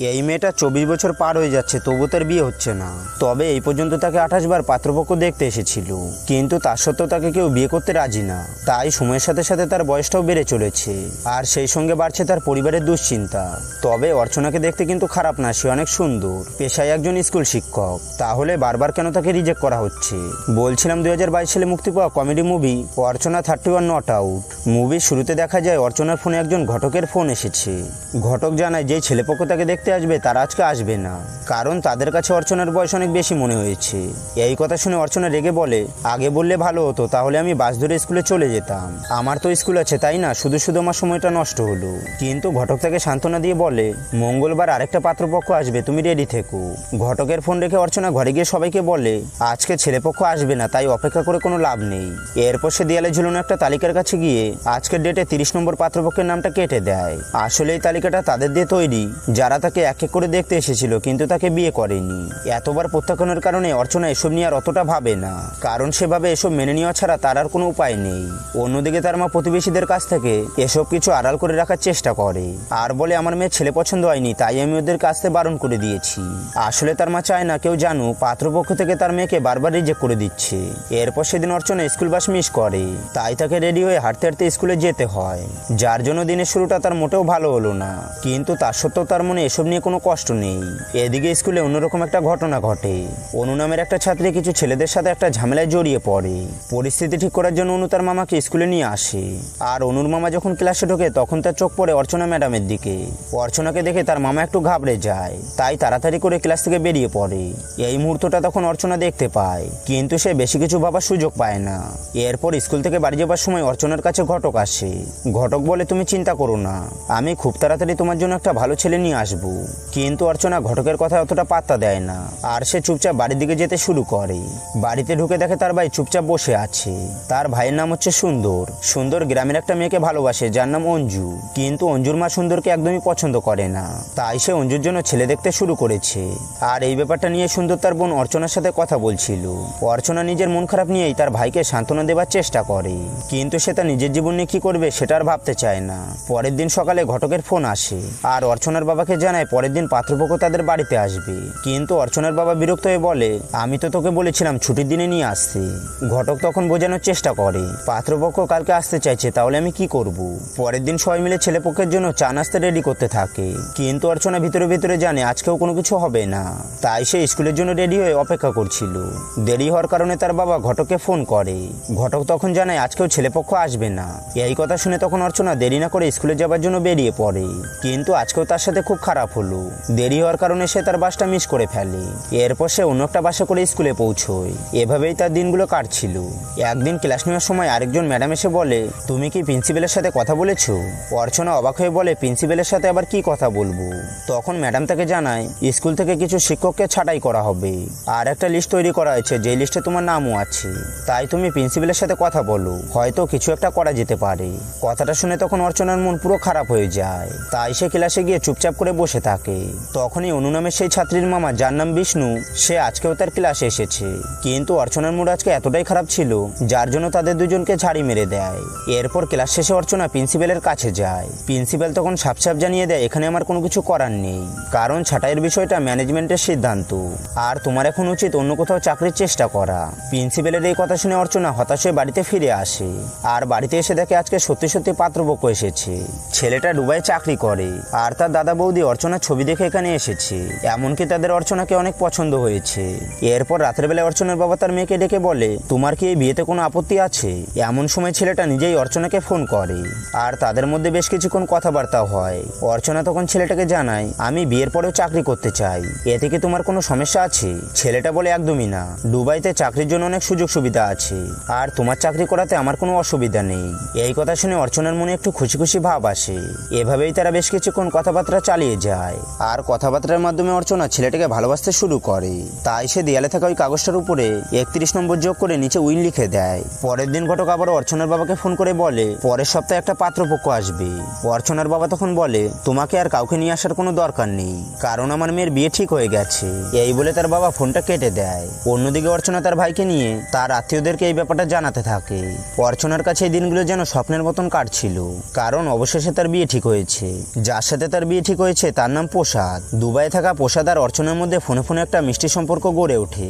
এই মেয়েটা চব্বিশ বছর পার হয়ে যাচ্ছে, তবু তার বিয়ে হচ্ছে না। তবে এই পর্যন্ত তাকে আঠাশ বার পাত্রপক্ষ দেখতে এসেছিল। কিন্তু তার সত্ত্বেও তাকে কেউ বিয়ে করতে রাজি না। তাই সময়ের সাথে সাথে তার বয়সটাও বেড়ে চলেছে। আর সেই সঙ্গে বাড়ছে তার পরিবারের দুশ্চিন্তা। তবে অর্চনাকে দেখতে কিন্তু খারাপ না, সে অনেক সুন্দর। পেশায় একজন স্কুল শিক্ষক। তাহলে বারবার কেন তাকে রিজেক্ট করা হচ্ছে? বলছিলাম দুই হাজার বাইশ সালে মুক্তি পাওয়া comedy movie Archana thirty one not out মুভির শুরুতে দেখা যায় অর্চনার ফোনে একজন ঘটকের ফোন এসেছে। ঘটক জানায় যে ছেলেপক্ষ তাকে দেখতে আসবে, তারা আজকে আসবে না। কারণ তাদের কাছে অর্চনার বয়স অনেক বেশি মনে হয়েছে। এই কথা শুনে অর্চনা রেগে বলে, আগে বললে ভালো হতো, তাহলে আমি বাস ধরে স্কুলে চলে যেতাম। আমার তো স্কুল আছে, তাই না? শুধু শুধু আমার সময়টা নষ্ট হলো। কিন্তু ঘটক তাকে সান্ত্বনা দিয়ে বলে, মঙ্গলবার আরেকটা পাত্রপক্ষ আসবে, তুমি রেডি থেকো। ঘটকের ফোন রেখে অর্চনা ঘরে গিয়ে সবাইকে বলে, আজকে ছেলেপক্ষ আসবে না, তাই অপেক্ষা করে কোনো লাভ নেই। এরপর সে দেয়ালে ঝুলানো একটা তালিকার কাছে গিয়ে, আজকের ডেটে তিরিশ নম্বর পাত্রপক্ষের নামটা কেটে দেয়। আসলে এই তালিকাটা তাদের দিয়ে তৈরি। যারা তাকে এক এক করে দেখতে এসেছিল, কিন্তু তাকে বিয়ে করেনি। এতবার প্রত্যাখ্যানের কারণে অর্চনা এসব নিয়ে আর অতটা ভাবে না। কারণ সেভাবে এসব মেনে নেওয়া ছাড়া তার আর কোনো উপায় নেই। অন্যদিকে তার মা প্রতিবেশীদের কাছ থেকে এসব কিছু আড়াল করে রাখার চেষ্টা করে। আর বলে, আমার মেয়ে ছেলে পছন্দ হয়নি, তাই আমি ওদের কাছ থেকে বারণ করে দিয়েছি। আসলে তার মা চায় না কেউ জানুক, পাত্রপক্ষ থেকে তার মেয়েকে বারবার রিজেক্ট করে দিচ্ছে। এরপর সেদিন অর্চনা স্কুল বাস মিস করে। তাই তাকে রেডি হয়ে হাঁটতে হাঁটতে স্কুলে যেতে হয়। যার জন্য দিনের শুরুটা তার মোটেও ভালো হলো না। কিন্তু তার সত্ত্বেও তার মনে এসব নিয়ে কোনো কষ্ট নেই। এদিকে স্কুলে অন্যরকম একটা ঘটনা ঘটে। অনু নামের একটা ছাত্রী কিছু ছেলেদের সাথে একটা ঝামেলায় জড়িয়ে পড়ে। পরিস্থিতি ঠিক করার জন্য অনু তার মামাকে স্কুলে নিয়ে আসে। আর অনুর মামা যখন ক্লাসে ঢোকে, তখন তার চোখ পড়ে অর্চনা ম্যাডামের দিকে। অর্চনাকে দেখে তার মামা একটু ঘাবড়ে যায়, তাই তাড়াতাড়ি করে ক্লাস থেকে বেরিয়ে পড়ে। এই মুহূর্তটা তখন অর্চনা দেখতে পায়, কিন্তু সে বেশি কিছু ভাবার সুযোগ পায় না। এরপর স্কুল থেকে বাড়ি যাবার সময় অর্চনার কাছে ঘটক আসে। ঘটক বলে, তুমি চিন্তা করো না, আমি খুব তাড়াতাড়ি তোমার জন্য একটা ভালো ছেলে নিয়ে আসব। কিন্তু অর্চনা ঘটকের কথা অতটা পাত্তা দেয় না। আর সে চুপচাপ বাড়ির দিকে যেতে শুরু করে। বাড়িতে ঢুকে দেখে তার ভাই চুপচাপ বসে আছে। তার ভাইয়ের নাম হচ্ছে সুন্দর। সুন্দর গ্রামের একটা মেয়েকে ভালোবাসে, যার নাম অঞ্জু। কিন্তু অঞ্জুর মা সুন্দরকে একদমই পছন্দ করে না। তাই সে অঞ্জুর জন্য ছেলে দেখতে শুরু করেছে। আর এই ব্যাপারটা নিয়ে সুন্দর তার বোন অর্চনার সাথে কথা বলছিল। অর্চনা নিজের মন খারাপ নিয়েই তার ভাইকে সান্ত্বনা দেওয়ার চেষ্টা করে। কিন্তু সে তার নিজের জীবন নিয়ে কি করবে সেটা আর ভাবতে চায় না। পরের দিন সকালে ঘটকের ফোন আসে। আর অর্চনার বাবাকে জানায় পরের দিন পাত্রপক্ষ তাদের বাড়িতে আসবে। কিন্তু অর্চনার বাবা বিরক্ত হয়ে বলে, আমি তো তোকে বলেছিলাম ছুটির দিনে নিয়ে আসতে। ঘটক তখন বোঝানোর চেষ্টা করে, পাত্রপক্ষ কালকে আসতে চাইছে, তাহলে আমি কি করব? পরের দিন সবাই মিলে ছেলেপক্ষের জন্য চা নাস্তা রেডি করতে থাকে। কিন্তু অর্চনা ভিতরে ভিতরে জানে, আজকেও কোনো কিছু হবে না। তাই সে স্কুলের জন্য রেডি হয়ে অপেক্ষা করছিল। দেরি হওয়ার কারণে তার বাবা ঘটককে ফোন করে। ঘটক তখন জানায়, আজকেও ছেলেপক্ষ আসবে না। এই কথা শুনে তখন অর্চনা দেরি না করে স্কুলে যাবার জন্য বেরিয়ে পড়ে। কিন্তু আজকেও তার সাথে খুব খারাপ হলো দেরি হওয়ার কারণে সে তার বাসটা মিস করে ফেলে। এরপর সে অন্য একটা বাসে করে স্কুলে পৌঁছয়। এভাবেই তার দিনগুলো কাটছিল। একদিন ক্লাস নেওয়ার সময় আরেকজন ম্যাডাম এসে বলে, তুমি কি প্রিন্সিপালের সাথে কথা বলেছ? অর্চনা অবাক হয়ে বলে, প্রিন্সিপালের সাথে আবার কি কথা বলব? তখন ম্যাডাম তাকে জানায়, স্কুল থেকে কিছু শিক্ষককে ছাঁটাই করা হবে। আর একটা লিস্ট তৈরি করা হয়েছে, যে লিস্টে তোমার নামও আছে। তাই তুমি প্রিন্সিপালের সাথে কথা বলো। হয়তো কিছু একটা করা যেতে পারে। কথাটা শুনে তখন অর্চনার মন পুরো খারাপ হয়ে যায়। তাই সে ক্লাসে গিয়ে চুপচাপ করে বসে থাকে তখনই অনু নামের সেই ছাত্রীর মামা, যার নাম বিষ্ণু, সে আজকেও তার ক্লাসে এসেছে। কিন্তু অর্চনার মুড আজকে এতটাই খারাপ ছিল, যার জন্য তাদের দুজনকে ঝাড়ি মেরে দেয়। এরপর ক্লাস শেষে অর্চনা প্রিন্সিপালের কাছে যায়। প্রিন্সিপাল তখন সাপ সাপ জানিয়ে দেয়, এখানে আমার কোনো কিছু করার নেই। কারণ ছাঁটাইয়ের বিষয়টা ম্যানেজমেন্টের সিদ্ধান্ত। আর তোমার এখন উচিত অন্য কোথাও চাকরির চেষ্টা করা। প্রিন্সিপালের এই কথা শুনে অর্চনা হতাশ হয়ে বাড়িতে ফিরে আসে। আর বাড়িতে এসে দেখে আজকে সত্যি সত্যি পাত্রপক্ষ এসেছে। ছেলেটা ডুবাই চাকরি করে। আর তার দাদা বৌদি অর্চনার ছবি দেখে এখানে এসেছে। এমনকি তাদের অর্চনাকে অনেক পছন্দ হয়েছে। এরপর রাতের বেলায় অর্চনার বাবা তার মেয়েকে ডেকে বলে, তোমার কি এই বিয়েতে কোনো আপত্তি আছে? এমন সময় ছেলেটা নিজেই অর্চনাকে ফোন করে। আর তাদের মধ্যে বেশ কিছুক্ষণ কথাবার্তা হয়। অর্চনা তখন ছেলেটাকে জানায়, আমি বিয়ের পরেও চাকরি করতে চাই। এতে কি তোমার কোনো সমস্যা আছে? ছেলেটা বলে, একদমই না। দুবাইতে চাকরির জন্য অনেক সুযোগ সুবিধা আছে। আর তোমার চাকরি করাতে আমার কোনো অসুবিধা নেই। এই কথা শুনে অর্চনার মনে একটু খুশি খুশি ভাব আসে। এভাবেই তারা বেশ কিছুক্ষণ কথাবার্তা চালিয়ে যায়। আর কথাবার্তার মাধ্যমে অর্চনা ছেলেটাকে ভালোবাসতে শুরু করে। তাই সে দেয়ালে থাকা ওই কাগজটার উপরে একত্রিশ নম্বর যোগ করে নিচে উইল লিখে দেয়। পরের দিন ঘটক আবার অর্চনার বাবাকে ফোন করে বলে, পরের সপ্তাহে একটা পাত্রপক্ষ আসবে। অর্চনার বাবা তখন বলে, তোমাকে আর কাউকে নিয়ে আসার কোনো দরকার নেই। কারণ আমার মেয়ের বিয়ে ঠিক হয়ে গেছে। এই বলে তার বাবা ফোনটা কেটে দেয়। অন্যদিকে অর্চনা তার ভাইকে নিয়ে তার আত্মীয়দেরকে এই ব্যাপারটা জানাতে থাকে। অর্চনার কাছে এই দিনগুলো যেন স্বপ্নের মতন কাটছিল। কারণ অবশেষে তার বিয়ে ঠিক হয়েছে। যার সাথে তার বিয়ে ঠিক হয়েছে, তার তার নাম প্রসাদ। দুবাই থাকা প্রসাদ আর অর্চনার মধ্যে ফোনে ফোনে একটা মিষ্টি সম্পর্ক গড়ে ওঠে।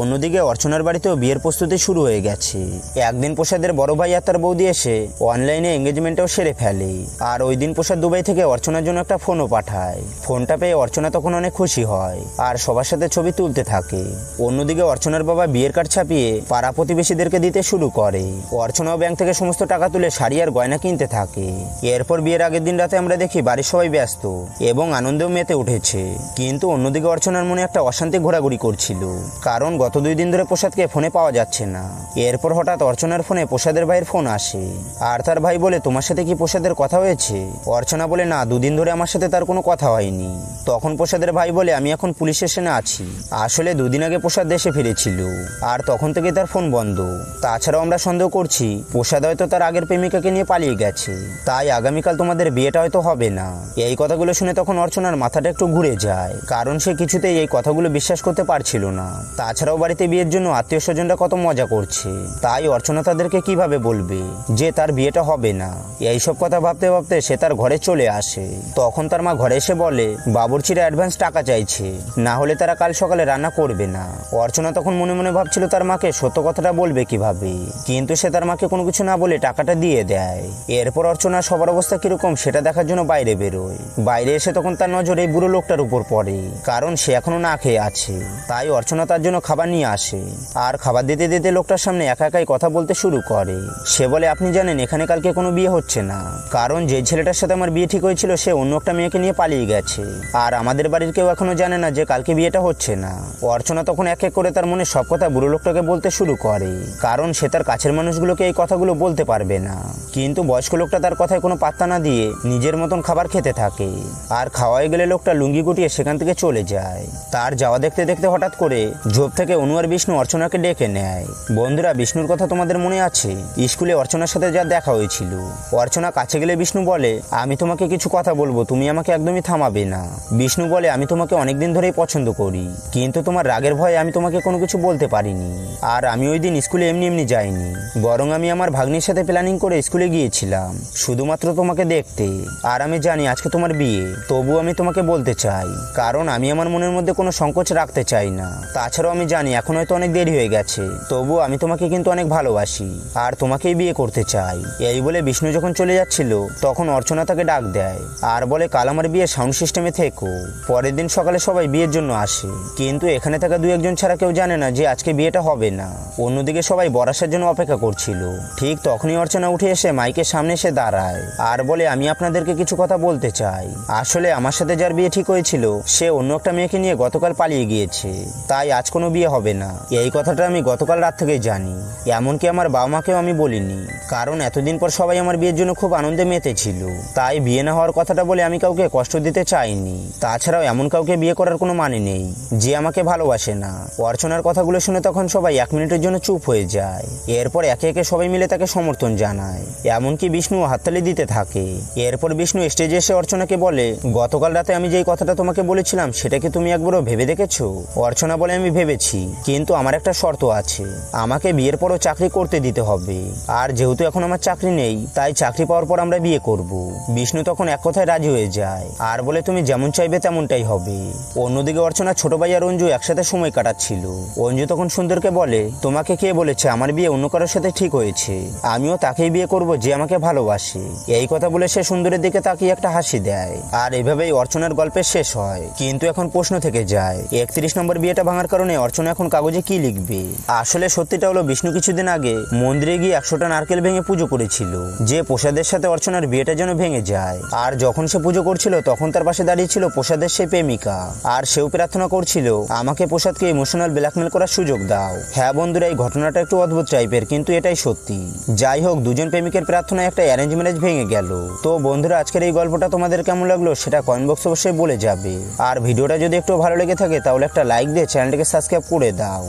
অন্যদিকে অর্চনার বাড়িতেও বিয়ের প্রস্তুতি শুরু হয়ে গেছে। একদিন প্রসাদের বড় ভাই আর তার বৌদি এসে অনলাইনে এঙ্গেজমেন্টও সেরে ফেলে। আর ওই দিন প্রসাদ দুবাই থেকে অর্চনার জন্য একটা ফোনও পাঠায়। ফোনটা পেয়ে অর্চনা তখন অনেক খুশি হয় আর সবার সাথে ছবি তুলতে থাকে। অন্যদিকে অর্চনার বাবা বিয়ের কার্ড ছাপিয়ে পাড়া প্রতিবেশীদেরকে দিতে শুরু করে। অর্চনাও ব্যাংক থেকে সমস্ত টাকা তুলে শাড়ি আর গয়না কিনতে থাকে। এরপর বিয়ের আগের দিন রাতে আমরা দেখি বাড়ির সবাই ব্যস্ত এবং আনন্দেও মেতে উঠেছে। কিন্তু অন্যদিকে অর্চনার মনে একটা অশান্তি ঘোরাঘুরি করছিল। কারণ গত দুই দিন ধরে প্রসাদকে ফোনে পাওয়া যাচ্ছে না। এরপর হঠাৎ অর্চনার ফোনে প্রসাদের ভাইয়ের ফোন আসে। আর তার ভাই বলে, তোমার সাথে কি প্রসাদের কথা হয়েছে? অর্চনা বলে, না, দুদিন ধরে আমার সাথে তার কোনো কথা হয়নি। তখন প্রসাদের ভাই বলে, আমি এখন পুলিশ স্টেশনে আছি। আসলে দুদিন আগে প্রসাদ দেশে ফিরেছিল। আর তখন থেকে তার ফোন বন্ধ। তাছাড়াও আমরা সন্দেহ করছি, প্রসাদ হয়তো তার আগের প্রেমিকাকে নিয়ে পালিয়ে গেছে। তাই আগামীকাল তোমাদের বিয়েটা হয়তো হবে না। এই কথাগুলো শুনে তখন অর্চনার মাথাটা একটু ঘুরে যায়, কারণ সে কিছুতেই এই কথাগুলো বিশ্বাস করতে পারছিল না। তাছাড়াও বাড়িতে বিয়ের জন্য আত্মীয় স্বজনরা কত মজা করছে। তাই অর্চনা তাদেরকে কীভাবে বলবে যে তার বিয়েটা হবে না? এইসব কথা ভাবতে ভাবতে সে তার ঘরে চলে আসে। তখন তার মা ঘরে এসে বলে, বাবুর্চিরা অ্যাডভান্স টাকা চাইছে, না হলে তারা কাল সকালে রান্না করবে না। অর্চনা তখন মনে মনে ভাবছিল তার মাকে সত্য কথাটা বলবে কীভাবে, কিন্তু সে তার মাকে কোনো কিছু না বলে টাকাটা দিয়ে দেয়। এরপর অর্চনা সবার অবস্থা কীরকম সেটা দেখার জন্য বাইরে বেরোয়। বাইরে এসে তখন তার নজর এই বুড়ো লোকটার উপর পড়ে, কারণ সে এখনও না খেয়ে আছে। তাই অর্চনা তার জন্য খাবার নিয়ে আসে। আর খাবার দিতে দিতে লোকটার সামনে একা একাই কথা বলতে শুরু করে। সে বলে, আপনি জানেন, এখানে কালকে কোনো বিয়ে হচ্ছে না। কারণ যে ছেলেটার সাথে আমার বিয়ে ঠিক হয়েছিল, সে অন্য একটা মেয়েকে নিয়ে পালিয়ে গেছে। আর আমাদের বাড়ির কেউ এখনও জানে না যে কালকে বিয়েটা হচ্ছে না। অর্চনা তখন এক এক করে তার মনে সব কথা বুড়ো লোকটাকে বলতে শুরু করে, কারণ সে তার কাছের মানুষগুলোকে এই কথাগুলো বলতে পারবে না। কিন্তু বয়স্ক লোকটা তার কথায় কোনো পাত্তা না দিয়ে নিজের মতন খাবার খেতে থাকে। আর খাওয়াই গেলে লোকটা লুঙ্গি গুটিয়ে সেখান থেকে চলে যায়। তার যাওয়া দেখতে দেখতে হঠাৎ করে ঝোপ থেকে অনু আর বিষ্ণু অর্চনাকে ডেকে নেয়। বন্ধুরা, বিষ্ণুর কথা তোমাদের মনে আছে? স্কুলে অর্চনার সাথে যা দেখা হয়েছিল। অর্চনা কাছে গেলে বিষ্ণু বলে, আমি তোমাকে কিছু কথা বলব, তুমি আমাকে একদমই থামাবে না। বিষ্ণু বলে, আমি তোমাকে অনেকদিন ধরেই পছন্দ করি, কিন্তু তোমার রাগের ভয়ে আমি তোমাকে কোনো কিছু বলতে পারিনি। আর আমি ওই দিন স্কুলে এমনি এমনি যাইনি, বরং আমি আমার ভাগ্নির সাথে প্ল্যানিং করে স্কুলে গিয়েছিলাম। শুধুমাত্র তোমাকে দেখতে। আর আমি জানি আজকে তোমার বিয়ে তবু আমি তোমাকে বলতে চাই, কারণ আমি আমার মনের মধ্যে কোনো সংকোচ রাখতে চাই না। তাছাড়াও আমি জানি এখন হয়তো অনেক দেরি হয়ে গেছে তবু আমি তোমাকে কিন্তু অনেক ভালোবাসি। আর তোমাকেই বিয়ে করতে চাই। এই বলে বিষ্ণু যখন চলে যাচ্ছিল, তখন অর্চনা তাকে ডাক দেয়, আর বলে, কাল আমার বিয়ে সাউন্ড সিস্টেমে থেকো। পরের দিন সকালে সবাই বিয়ের জন্য আসে। কিন্তু এখানে থাকা দু একজন ছাড়া কেউ জানে না যে আজকে বিয়েটা হবে না। অন্যদিকে সবাই বরাসের জন্য অপেক্ষা করছিল। ঠিক তখনই অর্চনা উঠে এসে মাইকের সামনে এসে দাঁড়ায়, আর বলে, আমি আপনাদেরকে কিছু কথা বলতে চাই। আসলে আমার সাথে যার বিয়ে ঠিক হয়েছিল, সে অন্য একটা মেয়েকে নিয়ে গতকাল পালিয়ে গিয়েছে। তাই আজ কোনো বিয়ে হবে না। এই কথাটা আমি গতকাল রাত থেকেই জানি। এমনকি আমার বাবা মাকেও আমি বলিনি। কারণ এতদিন পর সবাই আমার বিয়ের জন্য খুব আনন্দে মেতেছিল তাই বিয়ে না হওয়ার কথাটা বলে আমি কাউকে কষ্ট দিতে চাইনি। তাছাড়াও এমন কাউকে বিয়ে করার কোনো মানে নেই। যে আমাকে ভালোবাসে না। অর্চনার কথাগুলো শুনে তখন সবাই এক মিনিটের জন্য চুপ হয়ে যায়। এরপর একে একে সবাই মিলে তাকে সমর্থন জানায়। এমনকি বিষ্ণু হাততালি দিতে থাকে। এরপর বিষ্ণু স্টেজে এসে অর্চনাকে বলে গতকাল রাতে আমি যেই কথাটা তোমাকে বলেছিলাম, সেটা কি তুমি একবারও ভেবে দেখেছ? অর্চনা বলে আমি ভেবেছি, কিন্তু আমার একটা শর্ত আছে। আমাকে বিয়ের পরও চাকরি করতে দিতে হবে। আর যেহেতু এখন আমার চাকরি নেই, তাই চাকরি পাওয়ার পর আমরা বিয়ে করব। বিষ্ণু তখন এক কথায় রাজি হয়ে যায়। আর বলে, তুমি যেমন চাইবে তেমনটাই হবে। অন্যদিকে অর্চনা ছোট ভাই আর অঞ্জু একসাথে সময় কাটাচ্ছিল। অঞ্জু তখন সুন্দরকে বলে, তোমাকে কে বলেছে আমার বিয়ে অন্য কারোর সাথে ঠিক হয়েছে? আমিও তাকেই বিয়ে করব যে আমাকে ভালোবাসে। এই কথা বলে সে সুন্দরের দিকে তাকিয়ে একটা হাসি দেয়। আর এভাবেই অর্চনার গল্পের শেষ হয়। কিন্তু এখন প্রশ্ন থেকে যায়, একত্রিশ নম্বর বিয়েটা ভাঙার কারণে অর্চনা এখন কাগজে কি লিখবে? আসলে সত্যিটা হলো, বিষ্ণু কিছুদিন আগে মন্দিরে গিয়ে একশোটা নারকেল ভেঙে পুজো করেছিল। যে প্রসাদের সাথে অর্চনার বিয়েটা যেন ভেঙে যায়। আর যখন সে পুজো করছিল, তখন তার পাশে দাঁড়িয়ে ছিল প্রসাদের সেই প্রেমিকা। আর সেও প্রার্থনা করছিল, আমাকে প্রসাদকে ইমোশনাল ব্ল্যাকমেল করার সুযোগ দাও। হ্যাঁ বন্ধুরা, এই ঘটনাটা একটু অদ্ভুত টাইপের কিন্তু এটাই সত্যি। যাই হোক, দুজন প্রেমিকের প্রার্থনায় একটা অ্যারেঞ্জ ম্যারেজ ভেঙে গেল। তো বন্ধুরা, আজকের এই গল্পটা তোমাদের কেমন লাগল, সেটা কমেন্ট বক্সে অবশ্যই বলে যাবে। আর ভিডিওটা যদি একটু ভালো লেগে থাকে, তাহলে একটা লাইক দিয়ে চ্যানেলটাকে সাবস্ক্রাইব করে দাও।